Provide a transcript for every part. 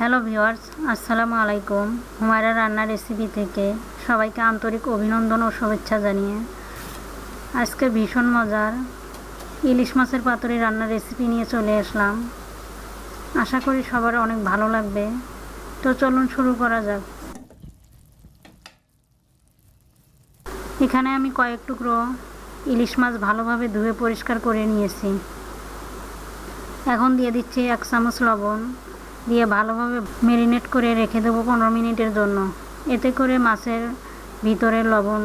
Hello viewers আসসালামু আলাইকুম হুমায়রা রান্নার রেসিপি থেকে সবাইকে আন্তরিক অভিনন্দন ও শুভেচ্ছা জানিয়ে আজকে ভীষণ মজার ইলিশ মাছের পাতুরি রান্নার রেসিপি নিয়ে চলে আসলাম। আশা করি সবার অনেক ভালো লাগবে। তো চলুন শুরু করা যাক। এখানে আমি কয়েক টুকরো ইলিশ মাছ ভালোভাবে ধুয়ে পরিষ্কার করে নিয়েছি। এখন দিয়ে দিচ্ছি এক চামচ লবণ। দিয়ে ভালোভাবে ম্যারিনেট করে রেখে দেবো পনেরো মিনিটের জন্য। এতে করে মাছের ভিতরে লবণ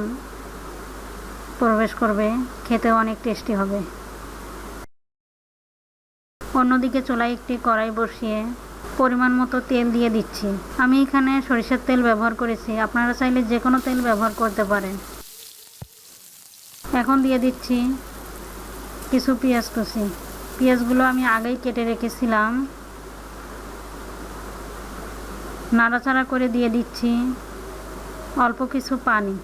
প্রবেশ করবে খেতে অনেক টেস্টি হবে। অন্যদিকে চুলায় একটি কড়াই বসিয়ে পরিমাণ মতো তেল দিয়ে দিচ্ছি। আমি এখানে সরিষার তেল ব্যবহার করেছি, আপনারা চাইলে যে কোনো তেল ব্যবহার করতে পারেন। এখন দিয়ে দিচ্ছি কিছু পেঁয়াজ কুচি। পেঁয়াজগুলো আমি আগেই কেটে রেখেছিলাম। নাড়াচাড়া করে দিয়ে দিচ্ছি অল্প কিছু পানি।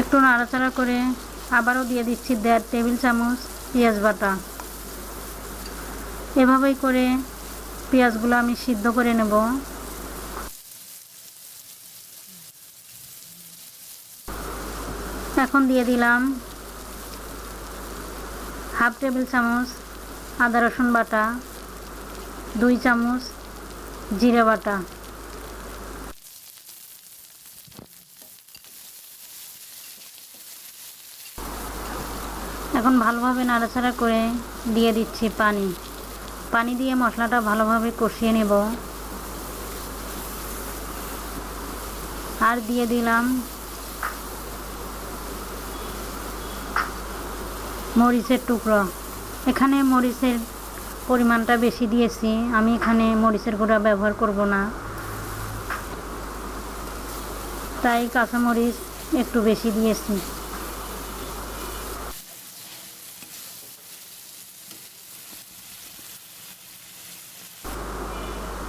একটু নাড়াচাড়া করে আবারও দিয়ে দিচ্ছি দেড় টেবিল চামচ পেঁয়াজ বাটা। এভাবেই করে পেঁয়াজগুলো আমি সিদ্ধ করে নেব। এখন দিয়ে দিলাম হাফ টেবিল চামচ আদা, রসুন বাটা, দুই চামচ জিরে বাটা। এখন ভালোভাবে নাড়াচাড়া করে দিয়ে দিচ্ছি পানি। পানি দিয়ে মশলাটা ভালোভাবে কষিয়ে নেব। আর দিয়ে দিলাম মরিচের টুকরো। এখানে মরিচের পরিমাণটা বেশি দিয়েছি। আমি এখানে মরিচের গুঁড়া ব্যবহার করব না। তাই কাঁচামরিচ একটু বেশি দিয়েছি।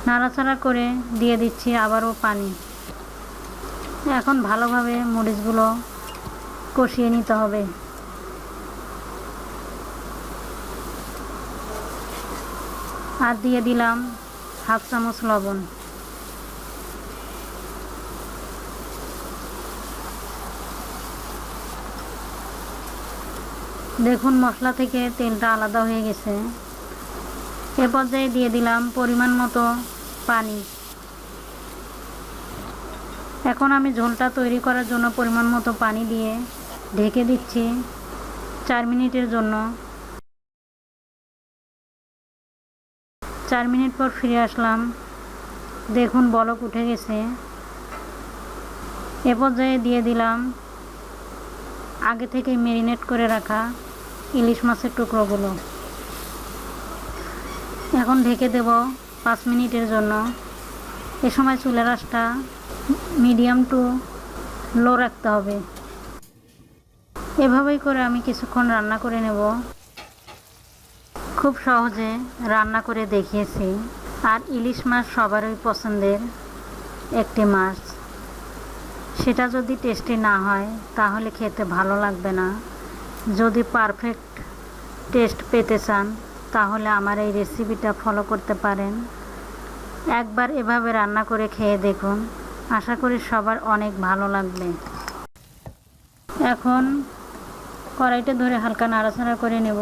নাড়াচাড়া করে দিয়ে দিচ্ছি আবারও পানি। এখন ভালোভাবে মরিচগুলো কষিয়ে নিতে হবে। আর দিয়ে দিলাম হাফ চামচ লবণ। দেখুন মশলা থেকে তেলটা আলাদা হয়ে গেছে। এ পর্যায়ে দিয়ে দিলাম পরিমাণ মতো পানি। এখন আমি ঝোলটা তৈরি করার জন্য পরিমাণ মতো পানি দিয়ে ঢেকে দিচ্ছি চার মিনিটের জন্য। চার মিনিট পর ফিরে আসলাম। দেখুন বলক উঠে গেছে। এ পর্যায়ে দিয়ে দিলাম আগে থেকে মেরিনেট করে রাখা ইলিশ মাছের টুকরোগুলো। এখন ঢেকে দেব পাঁচ মিনিটের জন্য। এ সময় চুলের আঁচটা মিডিয়াম টু লো রাখতে হবে। এভাবেই করে আমি কিছুক্ষণ রান্না করে নেব। খুব সহজে রান্না করে দেখিয়েছি। আর ইলিশ মাছ সবারই পছন্দের একটি মাছ। সেটা যদি টেস্টি না হয়, তাহলে খেতে ভালো লাগবে না। যদি পারফেক্ট টেস্ট পেতে চান, তাহলে আমার এই রেসিপিটা ফলো করতে পারেন। একবার এভাবে রান্না করে খেয়ে দেখুন। আশা করি সবার অনেক ভালো লাগবে। এখন কড়াইটা ধরে হালকা নাড়াচাড়া করে নেব।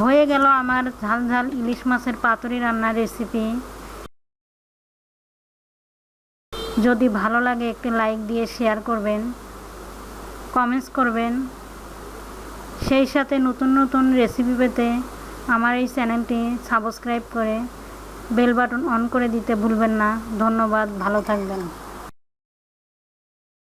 হয়ে গেল আমার ঝাল ঝাল ইলিশ মাছের পাতুরি রান্নার রেসিপি যদি ভালো লাগে একটি লাইক দিয়ে শেয়ার করবেন কমেন্টস করবেন। সেই সাথে নতুন নতুন রেসিপি পেতে আমার এই চ্যানেলটি সাবস্ক্রাইব করে বেল বাটন অন করে দিতে ভুলবেন না। ধন্যবাদ, ভালো থাকবেন।